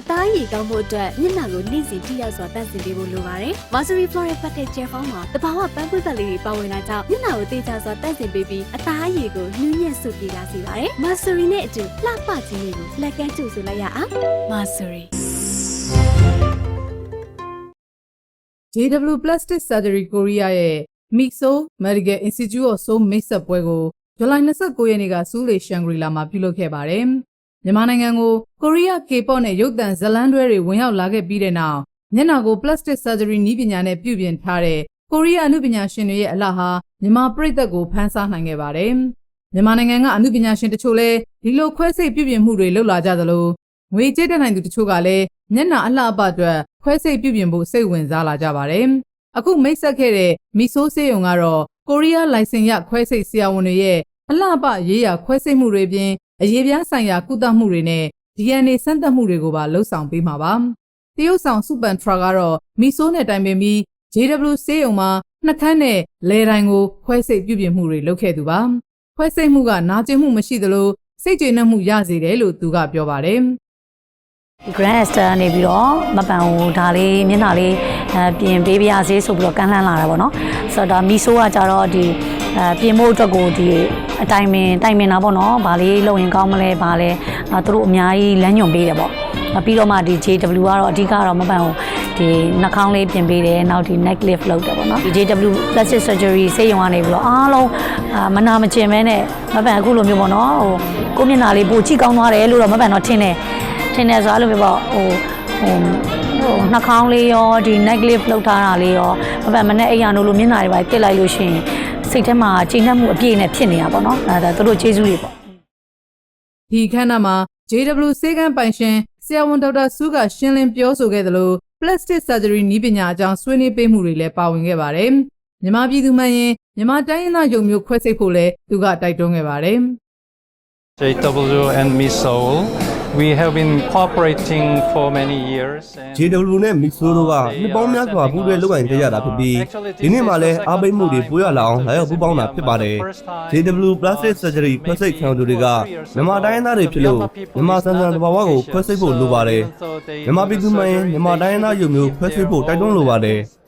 အသားရည်ကောင်းဖို့အတွက်မျက်နှာကိုနေ့စဉ်ထိရောက်စွာတန့်စင်ပေးဖို့လိုပါတယ်။ Mastery Floral Packet Gel Foam မှာတဘာဝပန်းပွင့်ပတ်လေးတွေပါဝင်လာကြောင့်မျက်နှာကိုတေချာစွာတန့်စင်ပေးပြီးအသားရည်ကိုနှူးညံ့ဆုပ်ပြေလာစေပါတယ်။ Mastery နဲ့အတူလှပခြင်းတွေကိုလက်ကမ်းကြိုဆိုလိုက်ရအောင်။ Mastery JW Plastic Surgery Korea ရဲ့ Mixo Medical Institute of Seoul မိတ်ဆက်ပွဲကိုဇူလိုင်29ရက်နေ့ကစူးလေရှန်ဂရီလာမှာပြုလုပ်ခဲ့ပါတယ်။ မြန်မာနိုင်ငံကိုကိုရီးယား K-pop နဲ့ရုပ်သံဇာတ်လမ်းတွဲတွေဝင်ရောက်လာခဲ့ပြီးတဲ့နောက်မျက်နှာကို plastic surgery နည်းပညာနဲ့ပြုပြင်ထားတဲ့ကိုရီးယားအမှုပညာရှင်တွေရဲ့အလှဟာမြန်မာပြည်သက်ကိုဖန်ဆားနိုင်ခဲ့ပါတယ်။မြန်မာနိုင်ငံကအမှုပညာရှင်တချို့လည်းဒီလိုခွဲစိတ်ပြုပြင်မှုတွေလုပ်လာကြသလိုငွေကြေးတက်နိုင်သူတချို့ကလည်းမျက်နှာအလှအပအတွက်ခွဲစိတ်ပြုပြင်ဖို့စိတ်ဝင်စားလာကြပါတယ်။အခုမိတ်ဆက်ခဲ့တဲ့မီဆိုးစေးယုံကတော့ကိုရီးယားလိုင်စင်ရခွဲစိတ်ဆရာဝန်တွေရဲ့အလှပရေးရာခွဲစိတ်မှုတွေပြင် အရေးပြားဆိုင်ရာကုသမှုတွေနဲ့ DNA စမ်းသပ်မှုတွေကိုပါလှုပ်ဆောင်ပေးမှာပါ။တရုတ်ဆောင်စူပန်ထရာကတော့မီဆိုးနဲ့တိုင်ပင်ပြီး JW စေးယုံမှာနှက်ခမ်းနဲ့လဲတိုင်းကိုခွဲစိတ်ပြုပြင်မှုတွေလုပ်ခဲ့သူပါ။ခွဲစိတ်မှုကနာကျင်မှုမရှိသလိုစိတ်ကျေနပ်မှုရစေတယ်လို့သူကပြောပါတယ်။ Grand Esther နေပြီးတော့မပန်ဟိုဒါလေးမျက်နှာလေးအဲပြင်ပေးပြရစေဆိုပြီးတော့ကမ်းလှမ်းလာတာပေါ့နော်ဆိုတော့ဒါမီဆိုးကကြတော့ဒီအဲပြင်ဖို့အတွက်ကိုဒီ အတိုင်ပင်တိုင်ပင်တာပေါ့နော်ဘာလေးလုပ်ရင်ကောင်းမလဲဘာလဲအဲသူတို့အများကြီးလမ်းညွှန်ပေးတယ်ပေါ့အဲပြီးတော့မှဒီ JW ကတော့အဓိကတော့မပန်ဟိုဒီနှာခေါင်းလေးပြင်ပေးတယ်နောက်ဒီ neck lift လုပ်တယ်ပေါ့နော်ဒီ JW plastic surgery ဆေးရုံကနေပြီးတော့အားလုံးအာမနာမကျင်မဲနဲ့မပန်အခုလိုမျိုးပေါ့နော်ဟိုကိုယ့်မျက်နှာလေးပိုကြည့်ကောင်းသွားတယ်လို့တော့မပန်တော့ထင်တယ်ထင်တယ်ဆိုအဲ့လိုမျိုးပေါ့ဟိုဟိုဟိုနှာခေါင်းလေးရောဒီ neck lift လောက်ထားတာလေးရောမပန်မနဲ့အိမ်ရနိုးလို့မျက်နှာတွေပါတက်လိုက်လို့ရှိရင် စိတ်ထဲမှာကျေနပ်မှုအပြည့်နဲ့ဖြစ်နေတာပေါ့နော်အဲဒါသူတို့ကျေးဇူးတွေပေါ့ဒီခန်းနာမှာ JW စေကန်းပိုင်ရှင်ဆရာဝန်ဒေါက်တာစုကရှင်းလင်းပြောဆိုခဲ့သလို plastic surgery နည်းပညာအကြောင်းဆွေးနွေးပေးမှုတွေလည်းပါဝင်ခဲ့ပါတယ်။မြန်မာပြည်သူမှန်ရင်မြန်မာတိုင်းရင်းသားယုံမျိုးခွဲစိတ်ဖို့လည်းသူကတိုက်တွန်းခဲ့ပါတယ်။ JW and Miss Seoul. We have been cooperating for many years. and- JW နဲ့ Mixo တို့ကနှစ်ပေါင်းများစွာပူးတွဲလုပ်ကိုင်ကြရတာဖြစ်ပြီးဒီနေ့မှလည်းအားပေးမှုတွေပိုရလာအောင်လာရောက်ပူးပေါင်းတာဖြစ်ပါတယ်။ JW Plastic Surgery ခွဲစိတ်ခံသူတွေကမြန်မာတိုင်းသားတွေဖြစ်လို့မြန်မာစံစံတဘာဝကိုခွဲစိတ်ဖို့လိုပါတယ်။မြန်မာပြည်သူမှန်ရင်မြန်မာတိုင်းသားယုံမျိုးခွဲစိတ်ဖို့တိုက်တွန်းလိုပါတယ်။